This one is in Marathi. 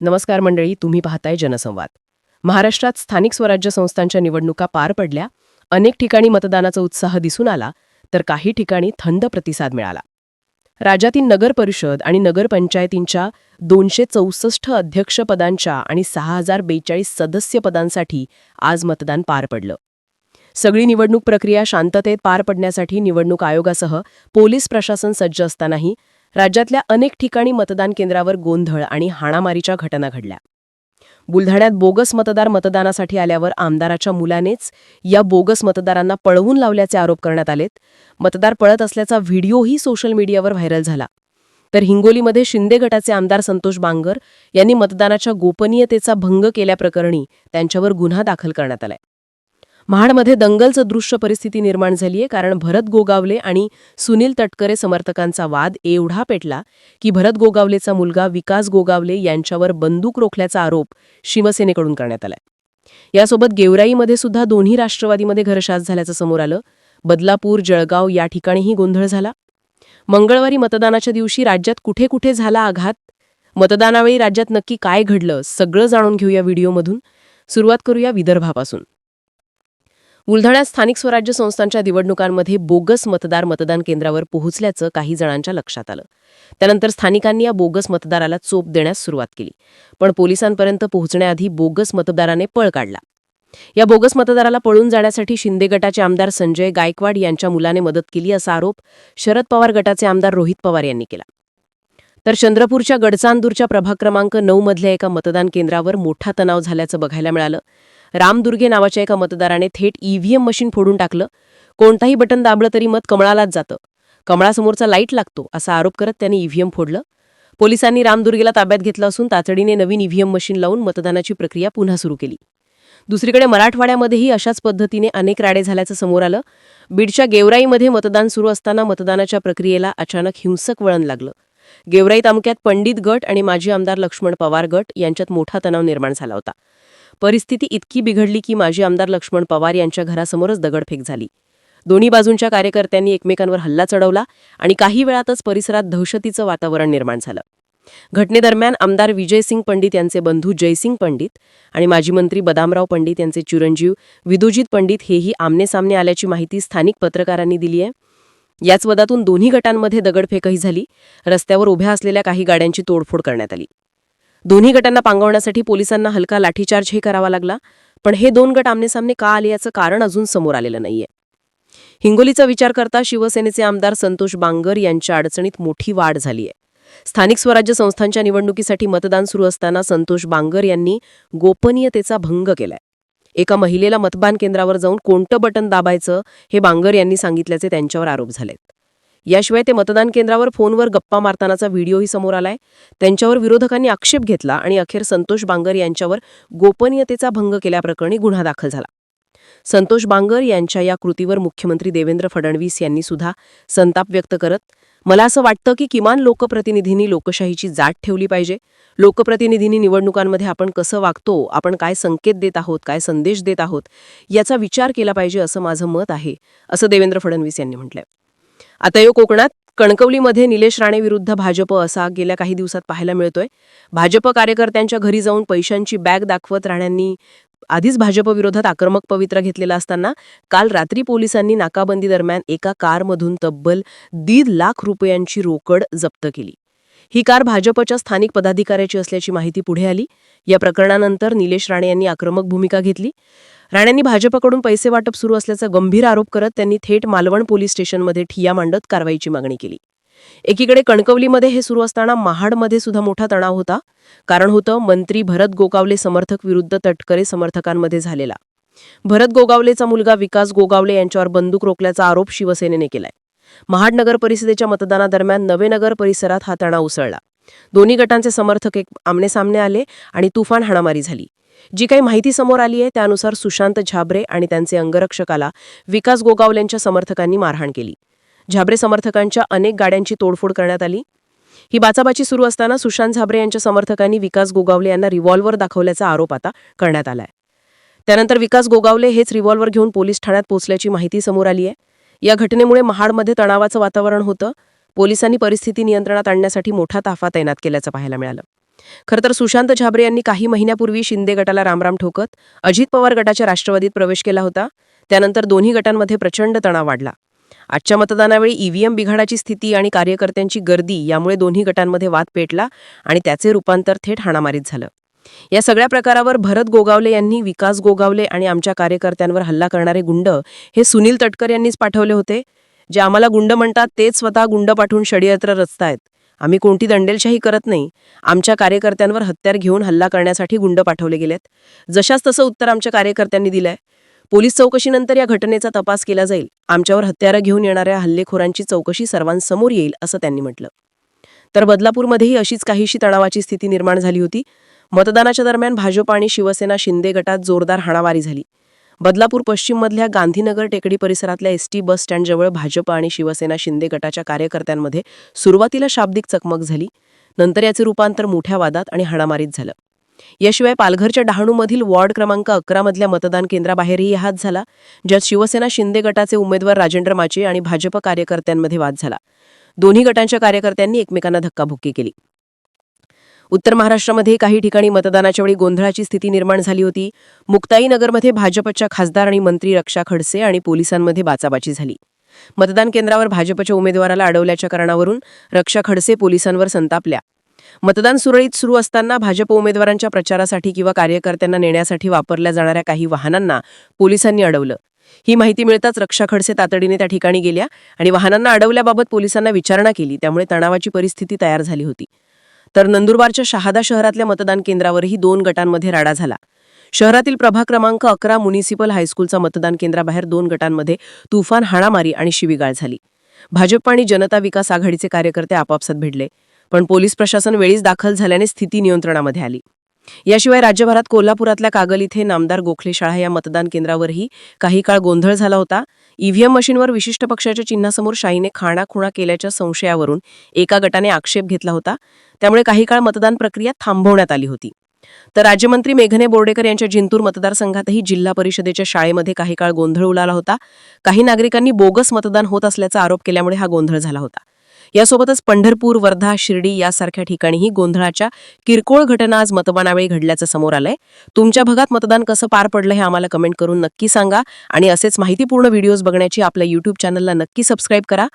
नमस्कार मंडळी तुम्ही पाहताय जनसंवाद. महाराष्ट्रात स्थानिक स्वराज्य संस्थांच्या निवडणुका पार पडल्या अनेक ठिकाणी मतदानाचा उत्साह दिसून आला तर काही ठिकाणी थंड प्रतिसाद मिळाला. राज्यातील नगर परिषद आणि नगरपंचायतींच्या दोनशे चौसष्ट अध्यक्षपदांच्या आणि सहा हजार बेचाळीस सदस्यपदांसाठी आज मतदान पार पडलं. सगळी निवडणूक प्रक्रिया शांततेत पार पडण्यासाठी निवडणूक आयोगासह पोलीस प्रशासन सज्ज असतानाही राज्यातल्या अनेक ठिकाणी मतदान केंद्रावर गोंधळ आणि हाणामारीच्या घटना घडल्या. बुलढाण्यात बोगस मतदार मतदानासाठी आल्यावर आमदाराच्या मुलानेच या बोगस मतदारांना पळवून लावल्याचे आरोप करण्यात आलेत. मतदार पळत असल्याचा व्हिडिओही सोशल मीडियावर व्हायरल झाला. तर हिंगोलीमध्ये शिंदे गटाचे आमदार संतोष बांगर यांनी मतदानाच्या गोपनीयतेचा भंग केल्याप्रकरणी त्यांच्यावर गुन्हा दाखल करण्यात आलाय. महाडमध्ये दंगलचं दृश्य परिस्थिती निर्माण झालीय कारण भरत गोगावले आणि सुनील तटकरे समर्थकांचा वाद एवढा पेटला की भरत गोगावलेचा मुलगा विकास गोगावले यांच्यावर बंदूक रोखल्याचा आरोप शिवसेनेकडून करण्यात आलाय. यासोबत गेवराईमध्ये सुद्धा दोन्ही राष्ट्रवादीमध्ये घरशास झाल्याचं समोर आलं. बदलापूर जळगाव या ठिकाणीही गोंधळ झाला. मंगळवारी मतदानाच्या दिवशी राज्यात कुठे कुठे झाला आघात? मतदानावेळी राज्यात नक्की काय घडलं? सगळं जाणून घेऊया व्हिडिओमधून. सुरुवात करूया विदर्भापासून. बुलढाण्यात स्थानिक स्वराज्य संस्थांच्या निवडणुकांमध्ये बोगस मतदार मतदान केंद्रावर पोहोचल्याचं काही जणांच्या लक्षात आलं. त्यानंतर स्थानिकांनी या बोगस मतदाराला चोप देण्यास सुरुवात केली. पण पोलिसांपर्यंत पोहोचण्याआधी बोगस मतदाराने पळ काढला. या बोगस मतदाराला पळून जाण्यासाठी शिंदे गटाचे आमदार संजय गायकवाड यांच्या मुलाने मदत केली असा आरोप शरद पवार गटाचे आमदार रोहित पवार यांनी केला. तर चंद्रपूरच्या गडचांदूरच्या प्रभाग क्रमांक नऊ मधल्या एका मतदान केंद्रावर मोठा तणाव झाल्याचं बघायला मिळालं. रामदुर्गे नावाच्या एका मतदाराने थेट ईव्हीएम मशीन फोडून टाकलं. कोणताही बटन दाबलं तरी मत कमळालाच जातं. कमळासमोरचा लाइट लागतो असा आरोप करत त्याने ईव्हीएम फोडलं. पोलिसांनी रामदुर्गेला ताब्यात घेतलं असून तातडीने नवीन ईव्हीएम मशीन लावून मतदानाची प्रक्रिया पुन्हा सुरू केली. दुसरीकडे मराठवाड्यामध्येही अशाच पद्धतीने अनेक राडे झाल्याचं समोर आलं. बीडच्या गेवराईमध्ये मतदान सुरू असताना मतदानाच्या प्रक्रियेला अचानक हिंसक वळण लागलं. गेवराई तालुक्यात पंडित गट आणि माजी आमदार लक्ष्मण पवार गट यांच्यात मोठा तणाव निर्माण झाला होता. परिस्थिती इतकी बिघडली की माजी आमदार लक्ष्मण पवार यांच्या घरासमोरच दगडफेक झाली. दोन्ही बाजूंच्या कार्यकर्त्यांनी एकमेकांवर हल्ला चढवला आणि काही वेळातच परिसरात दहशतीचं वातावरण निर्माण झालं. घटनेदरम्यान आमदार विजयसिंग पंडित यांचे बंधू जयसिंग पंडित आणि माजी मंत्री बदामराव पंडित यांचे चिरंजीव विदुजित पंडित हेही आमनेसामने आल्याची माहिती स्थानिक पत्रकारांनी दिली आहे. याच वदातून दोन्ही गटांमध्ये दगडफेकही झाली. रस्त्यावर उभ्या असलेल्या काही गाड्यांची तोडफोड करण्यात आली. दोन्ही गटांना पांगवण्यासाठी पोलिसांना हलका लाठीचार्जही करावा लागला. पण हे दोन गट आमनेसामने का आले याचं कारण अजून समोर आलेलं नाहीये. हिंगोलीचा विचार करता शिवसेनेचे आमदार संतोष बांगर यांच्या अडचणीत मोठी वाढ झालीय. स्थानिक स्वराज्य संस्थांच्या निवडणुकीसाठी मतदान सुरू असताना संतोष बांगर यांनी गोपनीयतेचा भंग केलाय. एका महिलेला मतदान केंद्रावर जाऊन कोणतं बटन दाबायचं हे बांगर यांनी सांगितल्याचे त्यांच्यावर आरोप झालेत. याशिवाय ते मतदान केंद्रावर फोनवर गप्पा मारतानाचा व्हिडिओही समोर आलाय. त्यांच्यावर विरोधकांनी आक्षेप घेतला आणि अखेर संतोष बांगर यांच्यावर गोपनीयतेचा भंग केल्याप्रकरणी गुन्हा दाखल झाला. संतोष बांगर यांच्या या कृतीवर मुख्यमंत्री देवेंद्र फडणवीस यांनी सुद्धा संताप व्यक्त करत मला असं वाटतं की किमान लोकप्रतिनिधींनी लोकशाहीची जाट ठेवली पाहिजे. लोकप्रतिनिधींनी निवडणुकांमध्ये आपण कसं वागतो आपण काय संकेत देत आहोत काय संदेश देत आहोत याचा विचार केला पाहिजे असं माझं मत आहे असं देवेंद्र फडणवीस यांनी म्हटलंय. आता यो कोकणात कणकवलीमध्ये निलेश राणे विरुद्ध भाजप असा गेल्या काही दिवसात पाहायला मिळतोय. भाजप कार्यकर्त्यांच्या घरी जाऊन पैशांची बॅग दाखवत राण्यांनी आधीच भाजपविरोधात आक्रमक पवित्रा घेतलेला असताना काल रात्री पोलिसांनी नाकाबंदी दरम्यान एका कारमधून तब्बल दीड लाख रुपयांची रोकड जप्त केली. ही कार भाजपच्या स्थानिक पदाधिकाऱ्याची असल्याची माहिती पुढे आली. या प्रकरणानंतर निलेश राणे यांनी आक्रमक भूमिका घेतली. राणेंनी भाजपकडून पैसे वाटप सुरू असल्याचा गंभीर आरोप करत त्यांनी थेट मालवण पोलीस स्टेशनमध्ये ठिया मांडत कारवाईची मागणी केली. एकीकडे कणकवलीमध्ये हे सुरू असताना महाडमध्ये सुद्धा मोठा तणाव होता. कारण होतं मंत्री भरत गोगावले समर्थक विरुद्ध तटकरे समर्थकांमध्ये झालेला. भरत गोगावलेचा मुलगा विकास गोगावले यांच्यावर बंदूक रोखल्याचा आरोप शिवसेनेने केलाय. महाड नगर परिषदेच्या मतदानादरम्यान नवे नगर परिसरात हा तणाव उसळला. दोन्ही गटांचे समर्थक एक आमनेसामने आले आणि तुफान हाणामारी झाली. जी काही माहिती समोर आली आहे त्यानुसार सुशांत झाबरे आणि त्यांचे अंगरक्षकाला विकास गोगावलेंच्या समर्थकांनी मारहाण केली. झाबरे समर्थकांच्या अनेक गाड्यांची तोडफोड करण्यात आली. ही बाचाबाची सुरू असताना सुशांत झाबरे यांच्या समर्थकांनी विकास गोगावले यांना रिव्हॉल्व्हर दाखवल्याचा आरोप आता करण्यात आलाय. त्यानंतर विकास गोगावले हेच रिव्हॉल्व्हर घेऊन पोलीस ठाण्यात पोहोचल्याची माहिती समोर आली आहे. या घटनेमुळे महाडमध्ये तणावाचं वातावरण होतं. पोलिसांनी परिस्थिती नियंत्रणात आणण्यासाठी मोठा ताफा तैनात केल्याचं पाहायला मिळालं. खरं तर सुशांत झाबरे यांनी काही महिन्यापूर्वी शिंदे गटाला रामराम ठोकत अजित पवार गटाच्या राष्ट्रवादीत प्रवेश केला होता. त्यानंतर दोन्ही गटांमध्ये प्रचंड तणाव वाढला. आजच्या मतदानावेळी ईव्हीएम बिघाडाची स्थिती आणि कार्यकर्त्यांची गर्दी यामुळे दोन्ही गटांमध्ये वाद पेटला आणि त्याचे रूपांतर थेट हाणामारीत झालं. या सगळ्या प्रकारावर भरत गोगावले यांनी विकास गोगावले आणि आमच्या कार्यकर्त्यांवर हल्ला करणारे गुंड हे सुनील तटकर यांनीच पाठवले होते. जे आम्हाला गुंड म्हणतात तेच स्वतः गुंड पाठवून षडयंत्र रचतायत. आम्ही कोणती दंडेलशाही करत नाही. आमच्या कार्यकर्त्यांवर हत्यार घेऊन हल्ला करण्यासाठी गुंड पाठवले गेलेत. जशास तसं उत्तर आमच्या कार्यकर्त्यांनी दिलंय. पोलीस चौकशीनंतर या घटनेचा तपास केला जाईल. आमच्यावर हत्यारं घेऊन येणाऱ्या हल्लेखोरांची चौकशी सर्वांसमोर येईल असं त्यांनी म्हटलं. तर बदलापूरमध्येही अशीच काहीशी तणावाची स्थिती निर्माण झाली होती. मतदानाच्या दरम्यान भाजप आणि शिवसेना शिंदे गटात जोरदार हाणामारी झाली. बदलापूर पश्चिममधल्या गांधीनगर टेकडी परिसरातल्या एस टी बस स्टँडजवळ भाजप आणि शिवसेना शिंदे गटाच्या कार्यकर्त्यांमध्ये सुरुवातीला शाब्दिक चकमक झाली. नंतर याचे रूपांतर मोठ्या वादात आणि हाणामारीत झालं. याशिवाय पालघरच्या डहाणूमधील वॉर्ड क्रमांक अकरा मधल्या मतदान केंद्राबाहेरही हात झाला ज्यात शिवसेना शिंदे गटाचे उमेदवार राजेंद्र माचे आणि भाजप कार्यकर्त्यांमध्ये वाद झाला. दोन्ही गटांच्या कार्यकर्त्यांनी एकमेकांना धक्काबुक्की केली. उत्तर महाराष्ट्रामध्ये काही ठिकाणी मतदानाच्या वेळी गोंधळाची स्थिती निर्माण झाली होती. मुक्ताईनगरमध्ये भाजपच्या खासदार आणि मंत्री रक्षा खडसे आणि पोलिसांमध्ये बाचाबाची झाली. मतदान केंद्रावर भाजपच्या उमेदवाराला अडवल्याच्या कारणावरून रक्षा खडसे पोलिसांवर संतापल्या. मतदान सुरळीत सुरू असताना भाजप उमेदवारांच्या प्रचारासाठी किंवा कार्यकर्त्यांना नेण्यासाठी वापरल्या जाणाऱ्या काही वाहनांना पोलिसांनी अडवलं. ही माहिती मिळताच रक्षा खडसे तातडीने त्या ठिकाणी गेल्या आणि वाहनांना अडवल्याबाबत पोलिसांना विचारणा केली त्यामुळे तणावाची परिस्थिती तयार झाली होती. तर नंदुरबारच्या शहादा शहरातल्या मतदान केंद्रावरही दोन गटांमध्ये राडा झाला. शहरातील प्रभाग क्रमांक अकरा म्युनिसिपल हायस्कूलचा मतदान केंद्राबाहेर दोन गटांमध्ये तुफान हाणामारी आणि शिवीगाळ झाली. भाजप आणि जनता विकास आघाडीचे कार्यकर्ते आपापसात भिडले. पण पोलीस प्रशासन वेळीच दाखल झाल्याने स्थिती नियंत्रणामध्ये आली. याशिवाय राज्यभरात कोल्हापुरातल्या कागल इथे नामदार गोखले शाळा या मतदान केंद्रावरही काही काळ गोंधळ झाला होता. ईव्हीएम मशीनवर विशिष्ट पक्षाच्या चिन्हासमोर शाहीने खाणाखुणा केल्याच्या संशयावरून एका गटाने आक्षेप घेतला होता. त्यामुळे काही काळ मतदान प्रक्रिया थांबवण्यात आली होती. तर राज्यमंत्री मेघने बोर्डेकर यांच्या जिंतूर मतदारसंघातही जिल्हा परिषदेच्या शाळेमध्ये काही काळ गोंधळ उडाला होता. काही नागरिकांनी बोगस मतदान होत असल्याचा आरोप केल्यामुळे हा गोंधळ झाला होता. यासोबतच पंढरपूर वर्धा शिर्डी यासारख्या ठिकाणीही गोंधळाच्या किरकोळ घटना आज मतदानावेळी घडल्याचं समोर आलंय. तुमच्या भागात मतदान कसं पार पडलं हे आम्हाला कमेंट करून नक्की सांगा आणि असेच माहितीपूर्ण व्हिडिओज बघण्याची आपल्या युट्यूब चॅनलला नक्की सबस्क्राईब करा.